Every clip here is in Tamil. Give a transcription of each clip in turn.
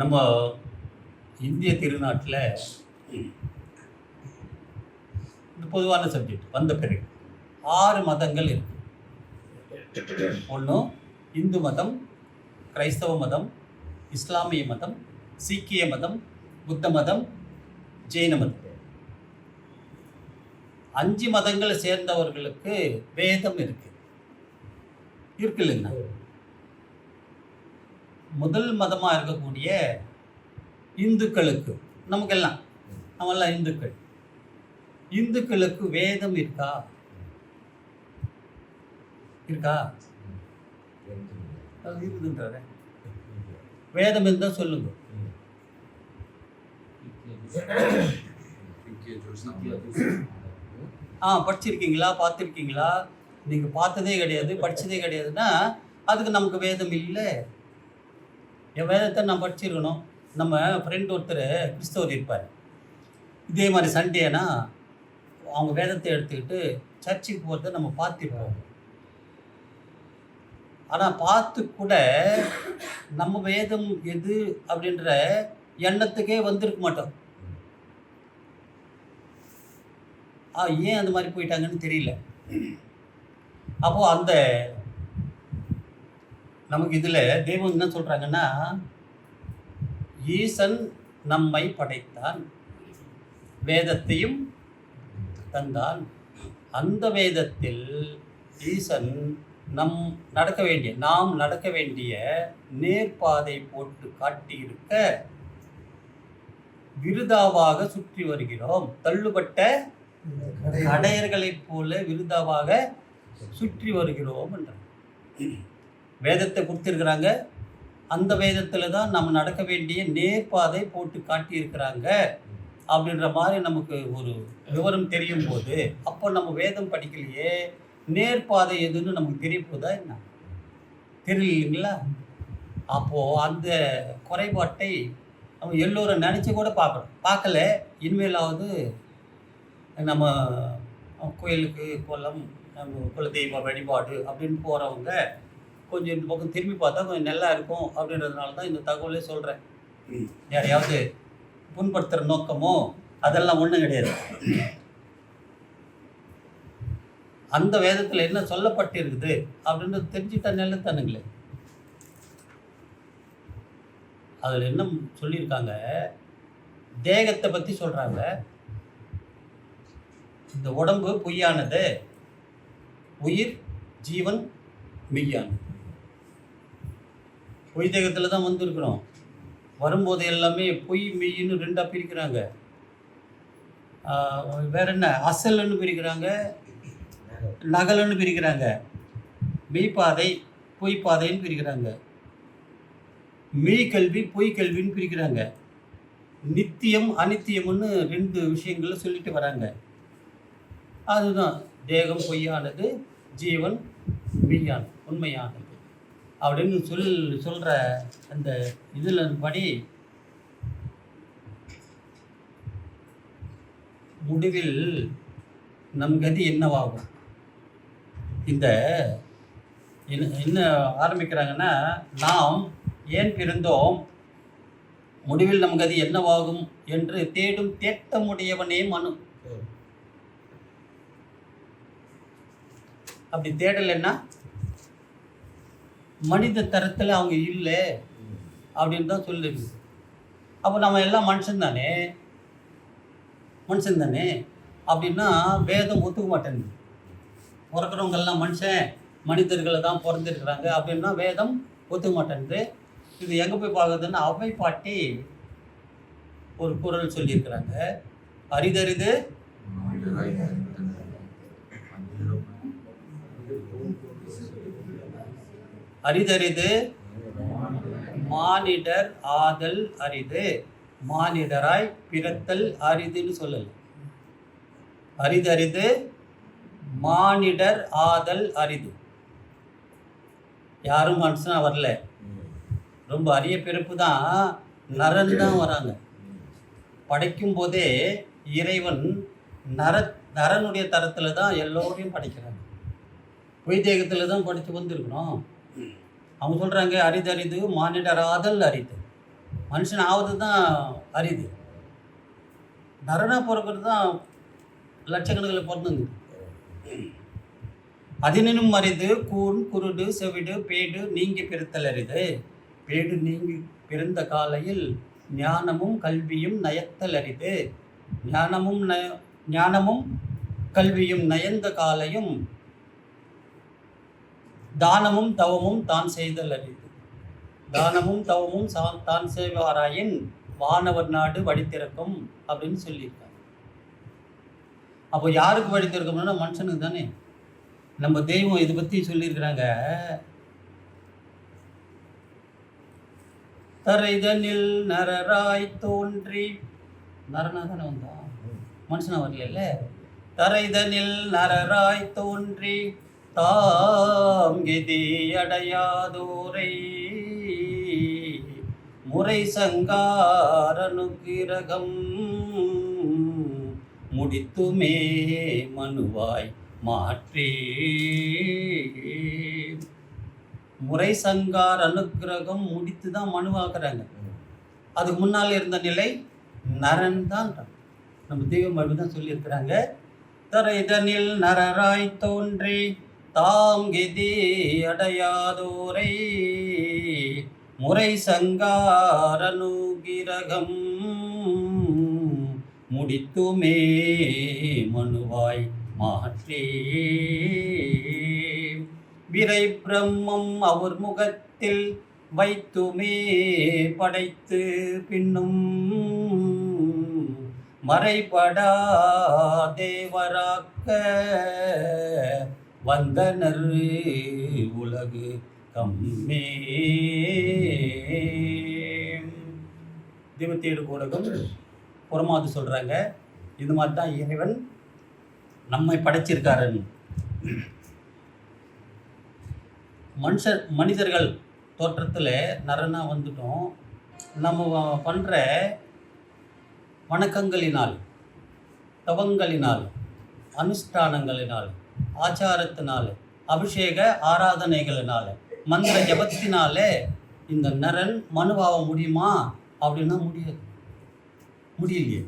நம்ம இந்திய திருநாட்டில் இது பொதுவான சப்ஜெக்ட் வந்த பிறகு ஆறு மதங்கள் இருக்கு. ஒன்று இந்து மதம் கிரைஸ்தவ மதம் இஸ்லாமிய மதம் சீக்கிய மதம் புத்த மதம் ஜெயின மதம். அஞ்சு மதங்களை சேர்ந்தவர்களுக்கு வேதம் இருக்கு. இருக்கு இல்லைங்களா? முதல் மதமாக இருக்கக்கூடிய இந்துக்களுக்கு நமக்கெல்லாம் நம்மெல்லாம் இந்துக்கள். இந்துக்களுக்கு வேதம் இருக்கா? இருக்கா? அது இருக்குதுன்றாரு. வேதம் இருந்தால் சொல்லுங்க. ஆ படிச்சிருக்கீங்களா? பார்த்துருக்கீங்களா? நீங்கள் பார்த்ததே கிடையாது படித்ததே கிடையாதுன்னா அதுக்கு நமக்கு வேதம் இல்லை. என் வேதத்தை நான் படிச்சிருக்கணும். நம்ம ஃப்ரெண்ட் ஒருத்தர் கிறிஸ்தவர் இருப்பார். இதே மாதிரி சண்டேனா அவங்க வேதத்தை எடுத்துக்கிட்டு சர்ச்சுக்கு போகிறத நம்ம பார்த்துருப்போம் ஆனால் பார்த்து கூட நம்ம வேதம் எது அப்படின்ற எண்ணத்துக்கே வந்திருக்க மாட்டோம். ஆ ஏன் அந்த மாதிரி போயிட்டாங்கன்னு தெரியல. அப்போது அந்த நமக்கு இதில் தெய்வம் என்ன சொல்கிறாங்கன்னா ஈசன் நம்மை படைத்தான் வேதத்தையும் தந்தான். அந்த வேதத்தில் ஈசன் நம் நடக்க வேண்டிய நாம் நடக்க வேண்டிய நேர்பாதை போட்டு காட்டியிருக்க விருதாவாக சுற்றி வருகிறோம். தள்ளுபட்ட கடையர்களைப் போல விருதாவாக சுற்றி வருகிறோம் என்றார். வேதத்தை கொடுத்துருக்குறாங்க. அந்த வேதத்தில் தான் நம்ம நடக்க வேண்டிய நேர்பாதை போட்டு காட்டியிருக்கிறாங்க. அப்படின்ற மாதிரி நமக்கு ஒரு விவரம் தெரியும் போது அப்போ நம்ம வேதம் படிக்கலையே நேர்பாதை எதுன்னு நமக்கு தெரிய போதா என்ன? தெரியலைங்களா? அப்போது அந்த குறைபாட்டை நம்ம எல்லோரும் நினச்சி கூட பார்க்கணும். பார்க்கல. இனிமேலாவது நம்ம கோயிலுக்கு குளம் நம்ம குலதெய்வ வழிபாடு அப்படின்னு போகிறவங்க கொஞ்சம் இந்த பக்கம் திரும்பி பார்த்தா கொஞ்சம் நல்லா இருக்கும் அப்படின்றதுனால தான் இந்த தகவலே சொல்கிறேன் யாரையாவது புண்படுத்துகிற நோக்கமோ அதெல்லாம் ஒன்றும் கிடையாது. அந்த வேதத்தில் என்ன சொல்லப்பட்டிருக்குது அப்படின்றது தெரிஞ்சுட்டா நல்லதானுங்களே அதில் என்ன சொல்லியிருக்காங்க? தேகத்தை பற்றி சொல்கிறாங்க இந்த உடம்பு பொய்யானது உயிர் ஜீவன் மெய்யானது. பொய் தேகத்தில் தான் வந்திருக்கிறோம். வரும்போது எல்லாமே பொய் மெய்ன்னு ரெண்டாக பிரிக்கிறாங்க. வேற என்ன? அசல்னு பிரிக்கிறாங்க. நகலன்னு பிரிக்கிறாங்க. மெய்ப்பாதை பொய் பாதைன்னு பிரிக்கிறாங்க. மெய் கல்வி பொய் கல்வின்னு பிரிக்கிறாங்க. நித்தியம் அனித்தியம்னு ரெண்டு விஷயங்களை சொல்லிட்டு வராங்க. அதுதான். தேகம் பொய்யானது ஜீவன் மெய்யானது. உண்மையானது. அப்படின்னு சொல் சொல்கிற அந்த இதில் படி முடிவில் நம் கதி என்னவாகும்? இந்த என்ன என்ன ஆரம்பிக்கிறாங்கன்னா நாம் ஏன் பிறந்தோம்? முடிவில் நம் கதி என்னவாகும் என்று தேடும் தேட்டமுடையவனே மனு. அப்படி தேடலைன்னா மனித தரத்தில் அவங்க இல்லை அப்படின்னு தான் சொல்லுது. அப்போ நம்ம எல்லாம் மனுஷன் தானே? மனுஷன் தானே? அப்படின்னா வேதம் ஒத்துக்க மாட்டேங்குது பிறக்கிறவங்க எல்லாம் மனுஷன் மனிதர்களை தான் பிறந்திருக்கிறாங்க அப்படின்னா வேதம் ஒத்துக்க மாட்டேங்குது இது எங்கே போய் பார்க்குறதுன்னா அவை பாட்டி ஒரு குரல் சொல்லியிருக்கிறாங்க. அரிதரிது அரிதரிது மானிடர் ஆதல் அரிது. மானிடராய் பிறத்தல் அரிதுன்னு சொல்லல. அரிதரிது மானிடர் ஆதல் அரிது. யாரும் மனுஷனா வரல. ரொம்ப அரிய பிறப்பு தான். நரன் தான் வராங்க. படைக்கும் போதே இறைவன் நர நரனுடைய தரத்தில் தான் எல்லோரையும் படைக்கிறாங்க. பொய்தேகத்தில் தான் படித்து வந்திருக்கணும் அவங்க சொல்கிறாங்க அரிது அரிது மானிடர் ஆதல் அரிது. மனுஷன் ஆவது தான் அரிது. நரனா பிறக்கிறது தான் லட்சக்கணக்கில் பிறந்துங்க அதினும் அரிது கூன் குருடு செவிடு பேடு நீங்கி பிறத்தல் அரிது. பேடு நீங்கி பிறந்த காலையில் ஞானமும் கல்வியும் நயத்தல் அரிது. ஞானமும் ந ஞானமும் கல்வியும் நயந்த காலையும் தானமும் தவமும் தான் செய்தல் அறிவு தானமும் தவமும் சா- தான் செய்வாராயின் வானவர் நாடு வடித்திறக்கும் அப்படின்னு சொல்லியிருக்காங்க. அப்போ யாருக்கு வழித்திறக்கும்னா மனுஷனுக்கு தானே. நம்ம தெய்வம் இதை பற்றி சொல்லியிருக்கிறாங்க. தரைதனில் நரராய் தோன்றி நரனா தானே வந்தான்? மனுஷனா வரல தரைதனில் நரராய் தோன்றி தாம் கெதி அடையாதோரை. முறை சங்காரனுக்கிரகம் முடித்துமே மனுவாய் மாற்றி. முறை சங்கார் அனுக்கிரகம் முடித்து தான் மனுவாக்குறாங்க. அதுக்கு முன்னால் இருந்த நிலை நரன் தான். நம்ம தெய்வம் அப்படி தான் சொல்லியிருக்கிறாங்க தரைதனில் நரராய் தோன்றி தாம் கெதி அடையாதோரை முறை சங்காரனுகிரகம் முடித்துமே மனுவாய் மாற்றே. விரை பிரம்மம் அவர் முகத்தில் வைத்துமே படைத்து பின்னும் மறைபடா தேவராக்க வந்தனர் உலகு கம்மே. இருபத்தேழு ஊடகம் புறமாது சொல்கிறாங்க இது மாதிரி தான் இறைவன் நம்மை படைச்சிருக்காருன்னு. மனுஷர் மனிதர்கள் தோற்றத்தில் நரனாக வந்துட்டோம். நம்ம பண்ணுற வணக்கங்களினால் தவங்களினால் அனுஷ்டானங்களினால் ஆச்சாரத்தினால் அபிஷேக ஆராதனைகளினால் மந்திர ஜபத்தினாலே இந்த நரன் மனுவாக முடியுமா அப்படின்னா முடியாது. முடியலையே.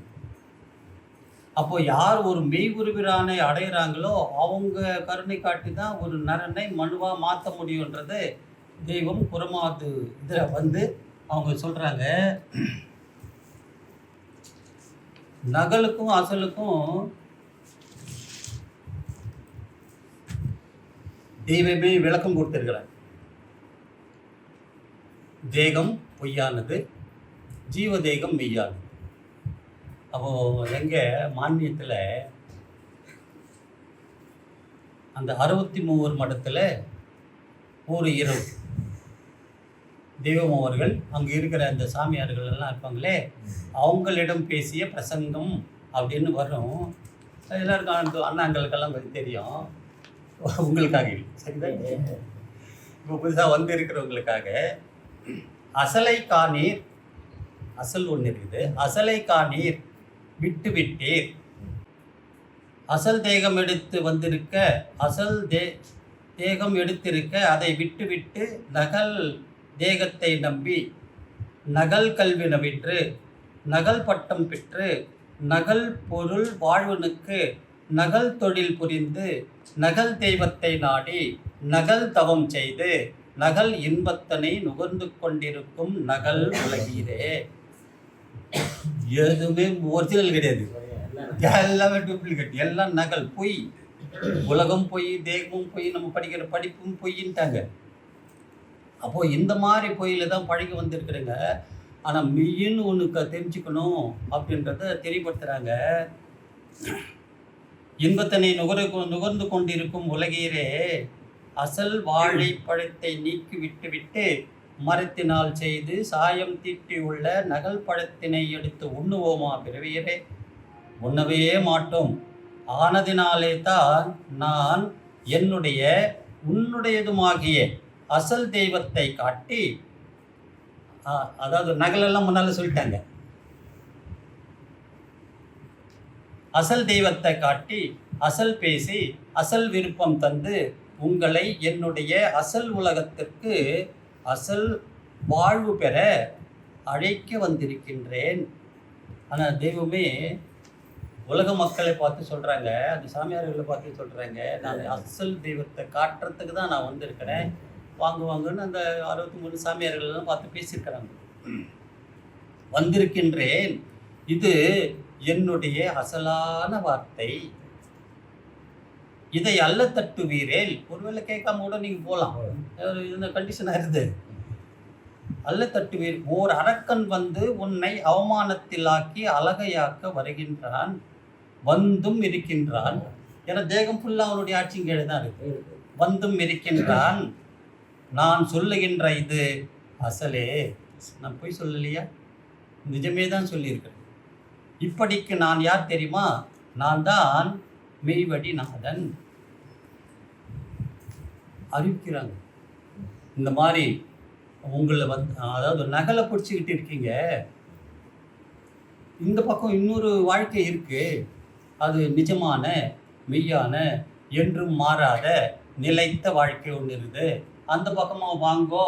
அப்போ யார் ஒரு மெய்குருவிரானை அடையிறாங்களோ அவங்க கருணை காட்டி தான் ஒரு நரனை மனுவா மாற்ற முடியுன்றது தெய்வம் புறமாது இதில் வந்து அவங்க சொல்கிறாங்க நகலுக்கும் அசலுக்கும் தெய்வமே விளக்கம் கொடுத்திருக்கிறார். தேகம் பொய்யானது ஜீவ தேகம் மெய்யானது. அப்போது எங்கள் மானியத்தில் அந்த அறுபத்தி மூவர் மடத்தில் ஒரு இரவு தெய்வம் அவர்கள் அங்கே இருக்கிற அந்த சாமியார்கள் எல்லாம் இருப்பாங்களே அவங்களிடம் பேசிய பிரசங்கம் அப்படின்னு வரும். எல்லாருக்கும் அண்ணாங்களுக்கெல்லாம் தெரியும். உங்களுக்காக இல்லை. இப்போ புதுசாக வந்து இருக்கிறவங்களுக்காக அசலை காணீர் அசல் ஒன்று இருக்குது அசலை காணீர் விட்டு விட்டீர் அசல் தேகம் எடுத்து வந்திருக்க அசல் தே தேகம் எடுத்திருக்க அதை விட்டுவிட்டு நகல் தேகத்தை நம்பி நகல் கல்வி நவிற்று நகல் பட்டம் பெற்று நகல் பொருள் வாழ்வனுக்கு நகல் தொழில் புரிந்து நகல் தெய்வத்தை நாடி நகல் தவம் செய்து நகல் இன்பத்தனை நுகர்ந்து கொண்டிருக்கும் நகல் உலகீரே. எதுவுமே ஒரிஜினல் கிடையாது. எல்லாமே டூப்ளிகேட் எல்லாம் நகல் பொய். உலகம் பொய் தேகமும் பொய் நம்ம படிக்கிற படிப்பும் பொய்ன்ட்டாங்க. அப்போது இந்த மாதிரி பொய்யில் தான் பழகி வந்திருக்கிறேங்க. ஆனால் மெய்யின்னு ஒன்று க தெரிஞ்சுக்கணும் அப்படின்றத தெரியப்படுத்துகிறாங்க இன்பத்தனை நுகர் நுகர்ந்து கொண்டிருக்கும் உலகீரே அசல் வாழை பழத்தை நீக்கி விட்டுவிட்டு மரத்தினால் செய்து சாயம் தீட்டியுள்ள நகல் பழத்தினை எடுத்து உண்ணுவோமா பிறவியரே? உண்ணவே மாட்டோம். ஆனதினாலே தான் நான் என்னுடைய உன்னுடையதுமாகிய அசல் தெய்வத்தை காட்டி ஆ, அதாவது நகலெல்லாம் முன்னால சொல்லிட்டாங்க. அசல் தெய்வத்தை காட்டி அசல் பேசி அசல் விருப்பம் தந்து உங்களை என்னுடைய அசல் உலகத்திற்கு அசல் வாழ்வு பெற அழைக்க வந்திருக்கின்றேன். ஆனால் தெய்வமே உலக மக்களை பார்த்து சொல்கிறாங்க அந்த சாமியார்களை பார்த்து சொல்கிறாங்க நான் அசல் தெய்வத்தை காட்டுறதுக்கு தான் நான் வந்திருக்கிறேன். வாங்க வாங்கன்னு அந்த அறுபத்தி மூணு சாமியார்கள் எல்லாம் பார்த்து பேசியிருக்கிறாங்க. வந்திருக்கின்றேன். இது என்னுடைய அசலான வார்த்தை. இதை அல்ல தட்டுவீரேல் ஒருவேளை கேட்காம கூட நீங்க போகலாம் ஒரு இந்த கண்டிஷனாக இருக்குது அல்ல தட்டுவீர். ஓர் அரக்கன் வந்து உன்னை அவமானத்திலாக்கி அழகையாக்க வருகின்றான். வந்தும் இருக்கின்றான். ஏன்னா தேகம் ஃபுல்லாக அவனுடைய ஆட்சியின் கீழே தான் இருக்கு. வந்தும் இருக்கின்றான். நான் சொல்லுகின்ற இது அசலே. நான் போய் சொல்லலையா? நிஜமே தான் சொல்லியிருக்கேன் இப்படிக்கு நான் யார் தெரியுமா? நான் தான் மெய்வடி நாதன் அறிவிக்கிறாங்க. இந்த மாதிரி உங்களை வந்து அதாவது நகலை பிடிச்சிக்கிட்டு இருக்கீங்க. இந்த பக்கம் இன்னொரு வாழ்க்கை இருக்கு. அது நிஜமான மெய்யான என்றும் மாறாத நிலைத்த வாழ்க்கை ஒன்று இருக்குது. அந்த பக்கமாக வாங்கோ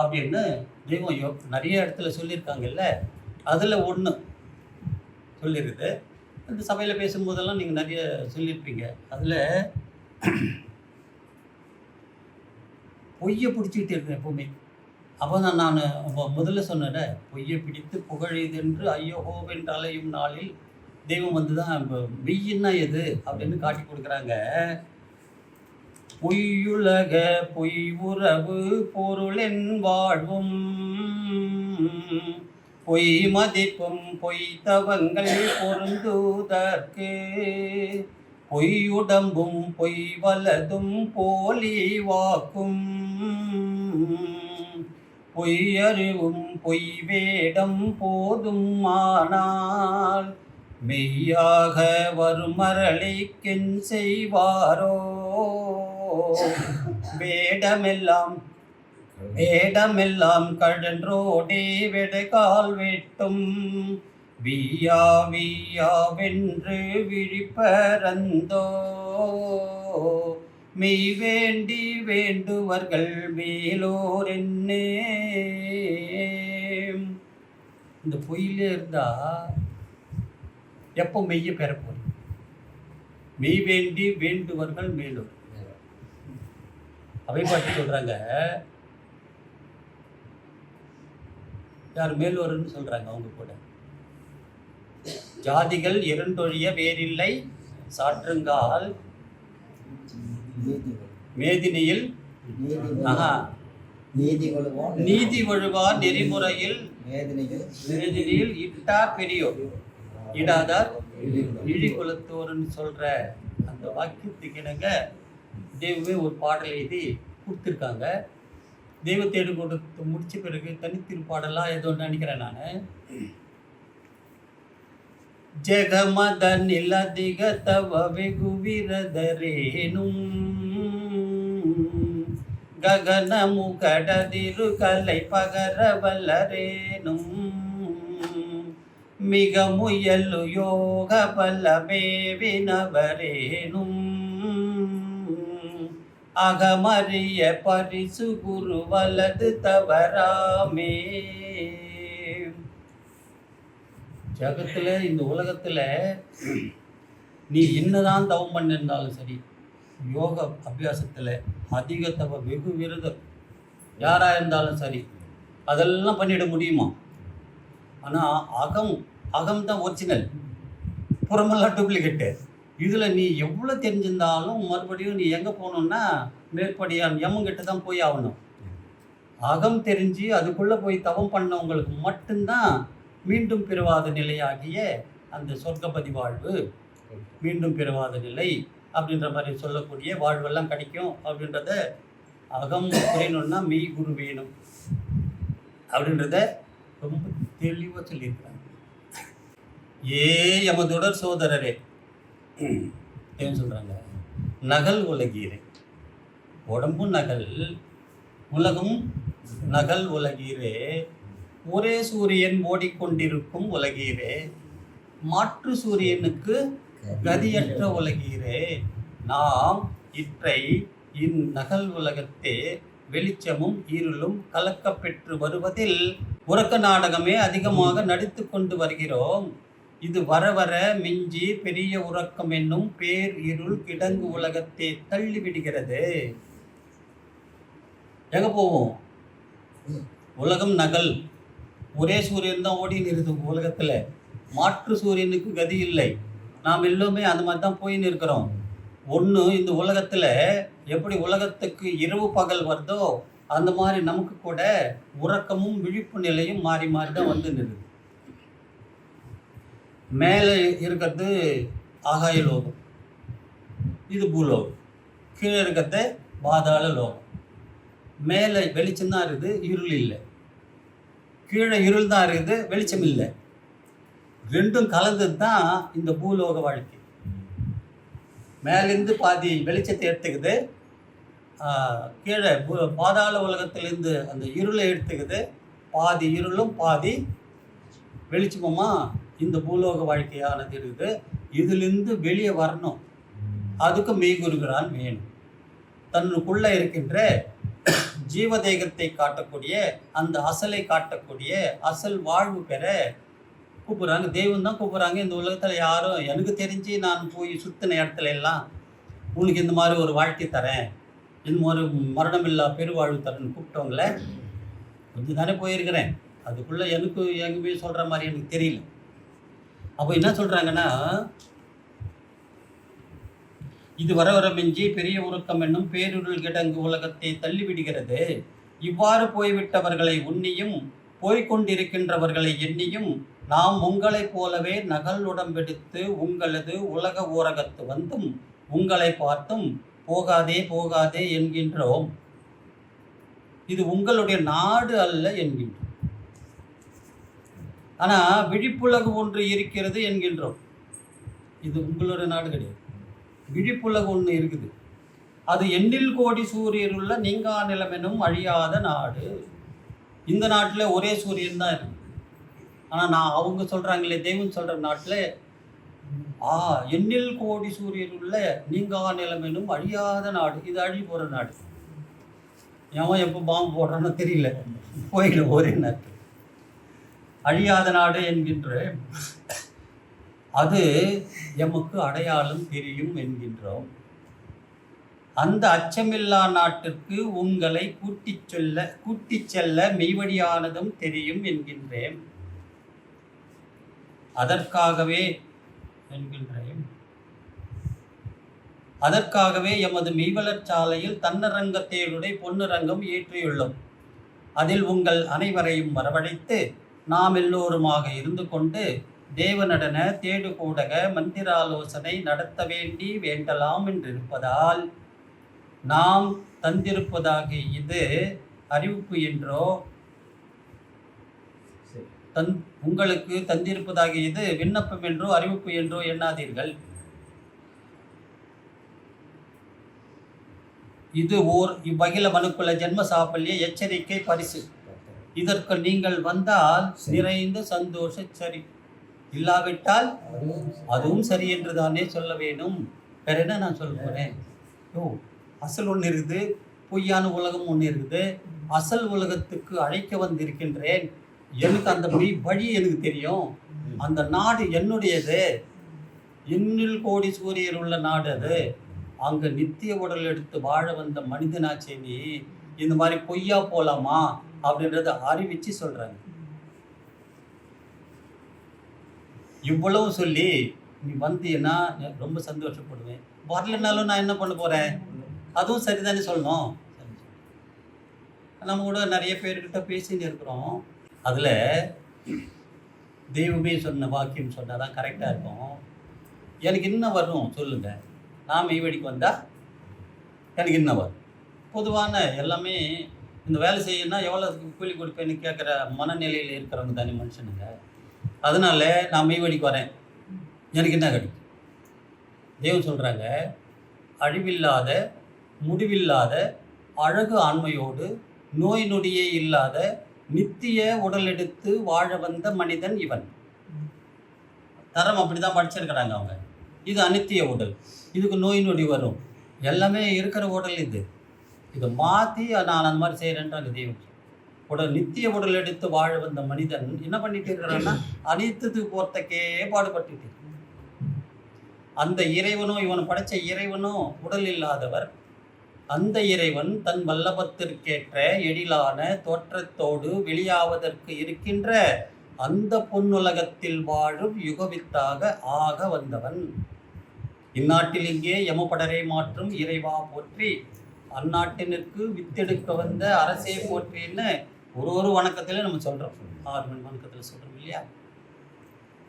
அப்படின்னு தெய்வம் யோ நிறைய இடத்துல சொல்லியிருக்காங்கல்ல. அதில் ஒன்று சொல்லியிருக்குது இந்த சபையில் பேசும்போதெல்லாம் நீங்கள் நிறைய சொல்லியிருப்பீங்க அதில் பொய்யை பிடிச்சிக்கிட்டு இருக்கேன் எப்பவுமே. அப்போ தான் நான் முதல்ல சொன்னேன் பொய்யை பிடித்து புகழிதென்று ஐயோஹோவென்று அலையும் நாளில் தெய்வம் வந்து தான் இப்போ மெய்யின்னா எது? அப்படின்னு காட்டி கொடுக்குறாங்க. பொய்யுலக பொய் உறவு பொருளென் வாழ்வும் பொய் மதிப்பும் பொய் தவங்கள் பொருந்துதற்கு. பொய்யுடம்பும் பொய் வலதும் போலி வாக்கும். பொய்யறிவும் பொய் வேடம் போதும் ஆனால் மெய்யாக வருமரளிக்கென் செய்வாரோ? வேடமெல்லாம் வேடமெல்லாம் கழன்றோடே வெடைகால் வெட்டும். வியா வென்று விழிப்பரந்தோ மெய் வேண்டி வேண்டுவர்கள் மேலோர் என்னே இந்த பொய்யிலே இருந்தா எப்போ மெய்ய பெறப்போம் மெய் வேண்டி வேண்டுவர்கள் மேலோர். அவை பாட்டு சொல்றாங்க யார் மேலோர்னு சொல்றாங்க அவங்க கூட. ஜாதிகள் இரண்டொழிய வேறில்லை சாற்றுங்கால் மேதினியில். நீதி வழுவார் நெறிமுறையில். மேதினியில் இட்டா பெரியோர் இடாதார் இழி குலத்தோர்னு சொல்ற அந்த வாக்கியத்துக்கு இணங்க தெய்வமே ஒரு பாடல் எழுதி கொடுத்துருக்காங்க. தெய்வ தேடுகோட்டத்தை முடித்த பிறகு தனித்திருப்பாடெல்லாம் ஏதோ நினைக்கிறேன் நான். ஜெகமத நில திகதவ வெகுவிரதரேனும் கலை பகர ಕಲೈ மிக முயல் யோக ಬಲ ಮೇವಿನವರೇನು அகமறிய பரிசு குரு வலது தவறாமே. ஜகத்தில் இந்த உலகத்தில் நீ என்னதான் தவம் பண்ணிருந்தாலும் சரி யோக அபியாசத்தில் அதிக தவ வெகு விருதம் யாராக இருந்தாலும் சரி அதெல்லாம் பண்ணிட முடியுமா? ஆனால் அகம் அகம் தான் ஒரிஜினல் புறமெல்லாம் டூப்ளிகேட்டு இதில் நீ எவ்வளோ தெரிஞ்சிருந்தாலும் மறுபடியும் நீ எங்கே போகணுன்னா மேற்படியான் யமங்கிட்ட தான் போய் ஆகணும். அகம் தெரிஞ்சு அதுக்குள்ளே போய் தவம் பண்ணவங்களுக்கு மட்டும்தான் மீண்டும் பிறவாத நிலையாகிய அந்த சொர்க்கபதி வாழ்வு. மீண்டும் பிறவாத நிலை அப்படின்ற மாதிரி சொல்லக்கூடிய வாழ்வெல்லாம் கிடைக்கும் அப்படின்றத அகம் புரியணும்னா மெய் குரு வேணும் அப்படின்றத ரொம்ப தெளிவாக சொல்லியிருக்கிறாங்க. ஏ எமதுடர் சோதரரே என்ன சொல்கிறாங்க நகல் உலகீரே உடம்பும் நகல் உலகம் நகல் உலகீரே ஒரே சூரியன் ஓடிக்கொண்டிருக்கும் உலகீரே மாற்று சூரியனுக்கு கதியற்ற உலகீரே நாம் இற்றை இந்நகல் உலகத்தே வெளிச்சமும் இருளும் கலக்கப்பெற்று வருவதில் உறக்க நாடகமே அதிகமாக நடித்து கொண்டு வருகிறோம். இது வர வர மிஞ்சி பெரிய உறக்கம் என்னும் பேர் இருள் கிடங்கு உலகத்தை தள்ளி விடுகிறது. எங்க போவோம்? உலகம் நகல். ஒரே சூரியன் தான் ஓடின்னு இருக்குது உலகத்தில். மாற்று சூரியனுக்கு கதி இல்லை. நாம் எல்லோருமே அந்த மாதிரி தான் போயின்னு இருக்கிறோம். ஒன்று இந்த உலகத்தில் எப்படி உலகத்துக்கு இரவு பகல் வருதோ அந்த மாதிரி நமக்கு கூட உறக்கமும் விழிப்பு நிலையும் மாறி மாறி தான் வந்து நிறுது மேலே இருக்கிறது ஆகாய லோகம். இது பூலோகம். கீழே இருக்கிறது பாதாள லோகம். மேலே வெளிச்சம் தான் இருக்குது இருள் இல்லை. கீழே இருள் தான் இருக்குது வெளிச்சம் இல்லை. ரெண்டும் கலந்தது தான் இந்த பூலோக வாழ்க்கை. மேலேருந்து பாதி வெளிச்சத்தை எடுத்துக்குது. கீழே பூ- பாதாள உலகத்திலேருந்து அந்த இருளை எடுத்துக்குது. பாதி இருளும் பாதி வெளிச்சமுமாக இந்த பூலோக வாழ்க்கையானது இருக்குது இதிலிருந்து வெளியே வரணும். அதுக்கு மெய்குருகிறான் வேணும் தன்னுக்குள்ளே இருக்கின்ற ஜீவதேகத்தை காட்டக்கூடிய அந்த அசலை காட்டக்கூடிய அசல் வாழ்வு பெற கூப்பிட்றாங்க. தெய்வம் தான் கூப்பிட்றாங்க. இந்த உலகத்தில் யாரும் எனக்கு தெரிஞ்சு நான் போய் சுத்தின இடத்துல எல்லாம் உனக்கு இந்த மாதிரி ஒரு வாழ்க்கை தரேன். இந்த மாதிரி மரணமில்லா பெருவாழ்வு தரேன்னு கூப்பிட்டவங்கள கொஞ்சம் தானே போயிருக்கிறேன். அதுக்குள்ளே எனக்கு எங்குமே சொல்கிற மாதிரி எனக்கு தெரியல. அப்போ என்ன சொல்கிறாங்கன்னா இது வர வர மிஞ்சி பெரிய உறக்கம் என்னும் பேருருள் கிடங்கு உலகத்தை தள்ளிவிடுகிறது. இவ்வாறு போய்விட்டவர்களை உன்னியும் போய்க்கொண்டிருக்கின்றவர்களை எண்ணியும் நாம் உங்களைப் போலவே நகல் உடம்பெடுத்து உங்களது உலக ஊரகத்து வந்தும் உங்களை பார்த்தும் போகாதே போகாதே என்கின்றோம். இது உங்களுடைய நாடு அல்ல என்கின்றோம். ஆனால் விழிப்புலகு ஒன்று இருக்கிறது என்கின்றோம். இது உங்களுடைய நாடு கிடையாது. விழிப்புலகு ஒன்று இருக்குது. அது எண்ணில் கோடி சூரியர் உள்ள நீங்கா நிலமெனும் அழியாத நாடு. இந்த நாட்டில் ஒரே சூரியன் தான் இருக்கு. ஆனால் நான் அவங்க சொல்கிறாங்களே தெய்வம் சொல்கிற நாட்டில் ஆ எண்ணில் கோடி சூரியன் உள்ள நீங்கா நிலமெனும் அழியாத நாடு. இது அழி போகிற நாடு. எவன் எப்போ பாம்பு போடுறான்னு தெரியல. போயிடும் ஒரே நாட்டு. அழியாத நாடு என்கின்ற அது எமக்கு அடையாளம் தெரியும் என்கின்றோம். அந்த அச்சமில்லா நாட்டிற்கு உங்களை கூட்டிச் சொல்ல கூட்டிச் செல்ல மெய்வழியானதும் தெரியும் என்கின்றேன். அதற்காகவே என்கின்றேன். அதற்காகவே எமது மெய்வளர் சாலையில் தன்னரங்கத்தேருடைய பொன்னுரங்கம் ஏற்றியுள்ளோம். அதில் உங்கள் அனைவரையும் வரவழைத்து நாம் எல்லோருமாக இருந்து கொண்டு தேவநடன தேடுகூடக மந்திராலோசனை நடத்த வேண்டி வேண்டலாம் என்றிருப்பதால் நாம் தந்திருப்பதாக இது அறிவிப்பு என்றோ தன் உங்களுக்கு தந்திருப்பதாக இது விண்ணப்பம் என்றோ அறிவிப்பு என்றோ எண்ணாதீர்கள். இது ஓர் இவ்வகில மனுக்குல ஜென்ம சாப்பல்ய எச்சரிக்கை பரிசு. இதற்கு நீங்கள் வந்தால் நிறைந்த சந்தோஷ சரி. இல்லாவிட்டால் அதுவும் சரி என்று தானே சொல்ல வேணும் வேற என்ன நான் சொல்ல போறேன்? ஓ அசல் ஒன்று இருக்குது பொய்யான உலகம் ஒன்று இருக்குது. அசல் உலகத்துக்கு அழைக்க வந்திருக்கின்றேன். எனக்கு அந்த மொழி வழி எனக்கு தெரியும். அந்த நாடு என்னுடையது? இன்னில் கோடி சூரியர் உள்ள நாடு அது. அங்கே நித்திய உடல் எடுத்து வாழ வந்த மனிதனாச்சே நீ. இந்த மாதிரி பொய்யா போலாமா? அப்படின்றத அறிவிச்சு சொல்றாங்க. இவ்வளவு சொல்லி நீ வந்தீன்னா ரொம்ப சந்தோஷப்படுவேன். வரலனாலும் நான் என்ன பண்ண போறேன்? அதுவும் சரிதானே சொல்லணும். நம்ம கூட நிறைய பேர்கிட்ட பேசின்னு இருக்கிறோம். அதில் தெய்வமே சொன்ன வாக்கியம் சொன்னால் தான் கரெக்டாக இருக்கும். எனக்கு என்ன வரும்? சொல்லுங்க. நான் மெய்வடிக்கு வந்தா எனக்கு என்ன வரும்? பொதுவான எல்லாமே இந்த வேலை செய்யணும்னா எவ்வளோ கூலி கொடுப்பேன்னு கேட்குற மனநிலையில் இருக்கிறவங்க தானே மனுஷனுங்க. அதனால நான் மெய்வடிக்கு வரேன். எனக்கு என்ன கிடைக்கும் தெய்வம் சொல்கிறாங்க அழிவில்லாத முடிவில்லாத அழகு ஆண்மையோடு நோய் நொடியே இல்லாத நித்திய உடல் எடுத்து வாழ வந்த மனிதன் இவன். தரம் அப்படி தான் படிச்சிருக்கிறாங்க அவங்க. இது அனித்திய உடல். இதுக்கு நோய் நொடி வரும். எல்லாமே இருக்கிற உடல் இது. இதை மாற்றி நான் அந்த மாதிரி செய்கிறேன்றாங்க தெய்வம். உடல் நித்திய உடல் எடுத்து வாழ வந்த மனிதன் என்ன பண்ணிட்டு இருக்கிறான்னா அனைத்துக்கு போர்த்தக்கே பாடுபட்டு அந்த இறைவனும் இவன் படைச்ச இறைவனும் உடல் இல்லாதவர் அந்த இறைவன் தன் வல்லபத்திற்கேற்ற எழிலான தோற்றத்தோடு வெளியாவதற்கு இருக்கின்ற அந்த பொன்னுலகத்தில் வாழும் யுகவித்தாக ஆக வந்தவன். இந்நாட்டில் இங்கே யமபடரை மாற்றும் இறைவா போற்றி அந்நாட்டினருக்கு வித்தெடுக்க வந்த அரசே போற்றின்னு ஒரு ஒரு வணக்கத்தில் நம்ம சொல்கிறோம் ஆறு மணி வணக்கத்தில் சொல்கிறோம் இல்லையா?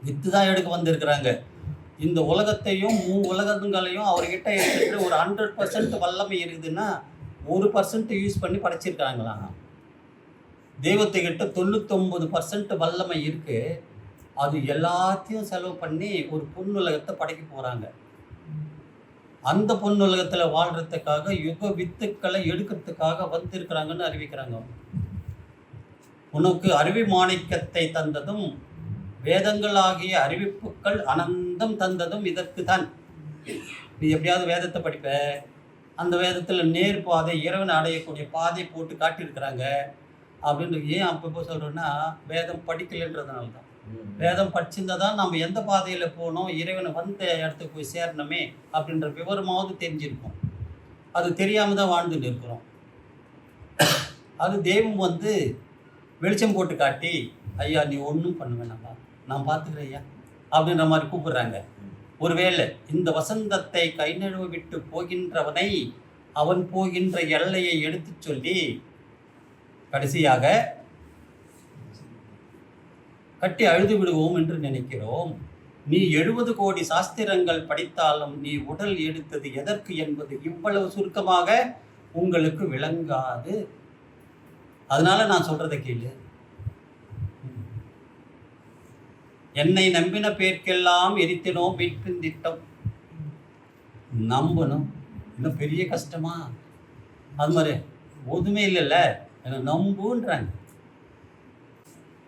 வித்து தான் எடுக்க வந்திருக்கிறாங்க. இந்த உலகத்தையும் மூ உலகங்களையும் அவர்கிட்ட எடுத்துட்டு ஒரு ஹண்ட்ரட் பர்சன்ட் வல்லமை இருக்குதுன்னா ஒரு பர்சன்ட் யூஸ் பண்ணி படைச்சிருக்காங்களாம் தெய்வத்துக்கிட்ட தொண்ணூத்தொம்பது பர்சன்ட் வல்லமை இருக்குது அது எல்லாத்தையும் செலவு பண்ணி ஒரு பொண்ணுலகத்தை படைக்க போகிறாங்க அந்த பொன்னுலகத்தில் வாழ்கிறதுக்காக யுக வித்துக்களை எடுக்கிறதுக்காக வந்திருக்கிறாங்கன்னு அறிவிக்கிறாங்க. உனக்கு அறிவி மாணிக்கத்தை தந்ததும் வேதங்களாகிய அறிவிப்புகள் அனந்தம் தந்ததும் இதற்கு தான். நீ எப்படியாவது வேதத்தை படிப்ப. அந்த வேதத்தில் நேர் பாதை இறைவன் அடையக்கூடிய பாதை போட்டு காட்டியிருக்கிறாங்க. அப்படின்னு ஏன் அப்பப்போ சொல்கிறேன்னா வேதம் படிக்கலைன்றதுனால தான் வேதம் படிச்சிருந்தா தான் நம்ம எந்த பாதையில் போனோம் இறைவனை வந்த இடத்துக்கு போய் சேரணுமே அப்படின்ற விவரமாவது தெரிஞ்சிருக்கும். அது தெரியாமல் தான் வாழ்ந்துட்டு இருக்கிறோம். அது தெய்வம் வந்து வெளிச்சம் போட்டு காட்டி ஐயா நீ ஒன்றும் பண்ண வேணாம்பா நான் பார்த்துக்கிறேன் ஐயா அப்படின்ற மாதிரி கூப்பிடுறாங்க. ஒருவேளை இந்த வசந்தத்தை கை நழுவ விட்டு போகின்றவனை அவன் போகின்ற எல்லையை எடுத்துச் சொல்லி கடைசியாக கட்டி அழுது விடுவோம் என்று நினைக்கிறோம். நீ எழுபது கோடி சாஸ்திரங்கள் படித்தாலும் நீ உடல் எடுத்தது எதற்கு என்பது இவ்வளவு சுருக்கமாக உங்களுக்கு விளங்காது. அதனால நான் சொல்றதை கேளு. என்னை நம்பின பேர்க்கெல்லாம் எரித்தினோம் மீட்பின் திட்டம். நம்பணும். இன்னும் பெரிய கஷ்டமா? அது மாதிரி ஒதுமே இல்லைல்ல. என்னை நம்புன்றாங்க.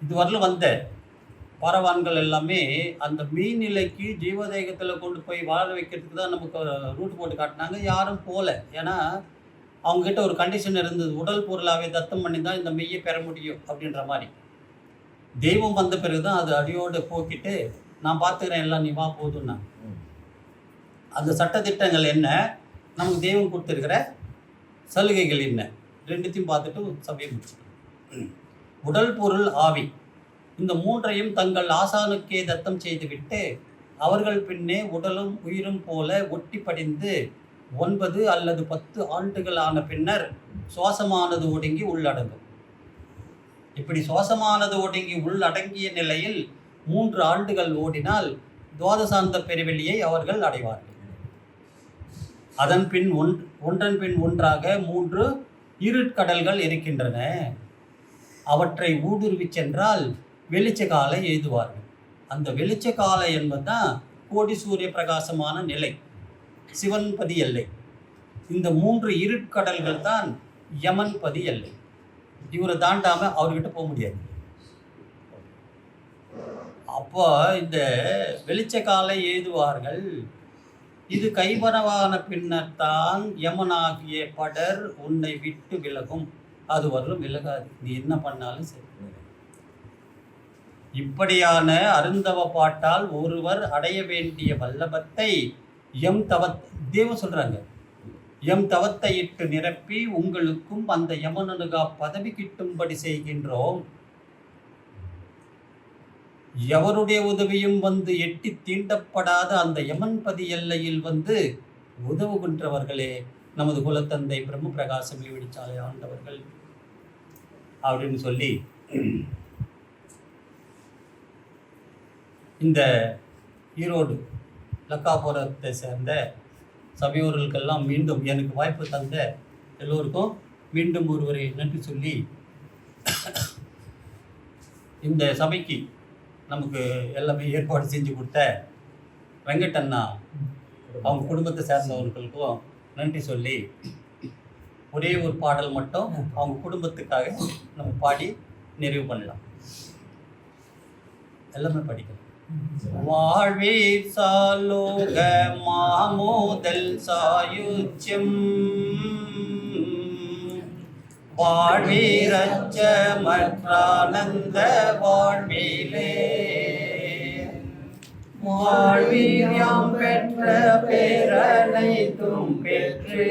இது வரலும் வந்த பரவான்கள் எல்லாமே அந்த மீன்நிலைக்கு ஜீவதேகத்தில் கொண்டு போய் வாழ வைக்கிறதுக்கு தான் நமக்கு ரூட் போட்டு காட்டினாங்க. யாரும் போகல ஏன்னா அவங்ககிட்ட ஒரு கண்டிஷன் இருந்தது. உடல் பொருளாவே தத்தம் பண்ணி தான் இந்த மெய்யை பெற முடியும் அப்படின்ற மாதிரி. தெய்வம் வந்த பிறகு தான் அது அடியோடு போக்கிட்டு நான் பார்த்துக்கிறேன் எல்லாம் நீ வா போதும்னா. அந்த சட்டத்திட்டங்கள் என்ன? நமக்கு தெய்வம் கொடுத்துருக்கிற சலுகைகள் என்ன? ரெண்டுத்தையும் பார்த்துட்டு சபையை முடிச்சுக்கணும் உடல் பொருள் ஆவி. இந்த மூன்றையும் தங்கள் ஆசானுக்கே தத்தம் செய்துவிட்டு அவர்கள் பின்னே உடலும் உயிரும் போல ஒட்டி படிந்து ஒன்பது அல்லது பத்து ஆண்டுகள் ஆன பின்னர் சுவாசமானது ஒடுங்கி உள்ளடங்கும். இப்படி சுவாசமானது ஒடுங்கி உள்ளடங்கிய நிலையில் மூன்று ஆண்டுகள் ஓடினால் துவாதசாந்த பெருவெளியை அவர்கள் அடைவார்கள். அதன் பின் ஒன் ஒன்றன் பின் ஒன்றாக மூன்று இருட்கடல்கள் இருக்கின்றன. அவற்றை ஊடுருவிச் சென்றால் வெளிச்ச காலை எய்துவார்கள் அந்த வெளிச்ச காலை என்பது தான் கோடி சூரிய பிரகாசமான நிலை சிவன் பதி எல்லை. இந்த மூன்று இருட்கடல்கள் தான் யமன் பதி எல்லை. இவரை தாண்டாமல் அவர்கிட்ட போக முடியாது. அப்போ இந்த வெளிச்ச காலை எய்துவார்கள் இது கைவரவான பின்னர் தான் யமனாகிய படர் உன்னை விட்டு விலகும். அது வரலும் விலகாது. நீ என்ன பண்ணாலும் சரி. இப்படியான அருந்தவ பாட்டால் ஒருவர் அடைய வேண்டிய வல்லபத்தை எம் தவத் தேவ சொல்கிறாங்க எம் தவத்தை இட்டு நிரப்பி உங்களுக்கும் அந்த யமனனுகா பதவி கிட்டும்படி செய்கின்றோம். எவருடைய உதவியும் வந்து எட்டி தீண்டப்படாத அந்த யமன் பதி எல்லையில் வந்து உதவுகின்றவர்களே நமது குலத்தந்தை பிரம்ம பிரகாசம் விடிச்சாலை ஆண்டவர்கள் அப்படின்னு சொல்லி இந்த ஈரோடு லக்காபுரத்தை சேர்ந்த சபையோர்களுக்கெல்லாம் மீண்டும் எனக்கு வாய்ப்பு தந்த எல்லோருக்கும் மீண்டும் ஒருவரை நன்றி சொல்லி இந்த சபைக்கு நமக்கு எல்லாமே ஏற்பாடு செஞ்சு கொடுத்த வெங்கட்டண்ணா அவங்க குடும்பத்தை சேர்ந்தவர்களுக்கும் நன்றி சொல்லி ஒரே ஒரு பாடல் மட்டும் அவங்க குடும்பத்துக்காக நம்ம பாடி நிறைவு பண்ணலாம். எல்லாமே படிக்கலாம் வாழ்வீர் சாலோக மாமோதல் சாயுச்சியம் வாழ்வீரச்சமற்றானந்த வாழ்விலே. வாழ்வீரியம் பெற்ற பேரனைத்தும் பெற்றே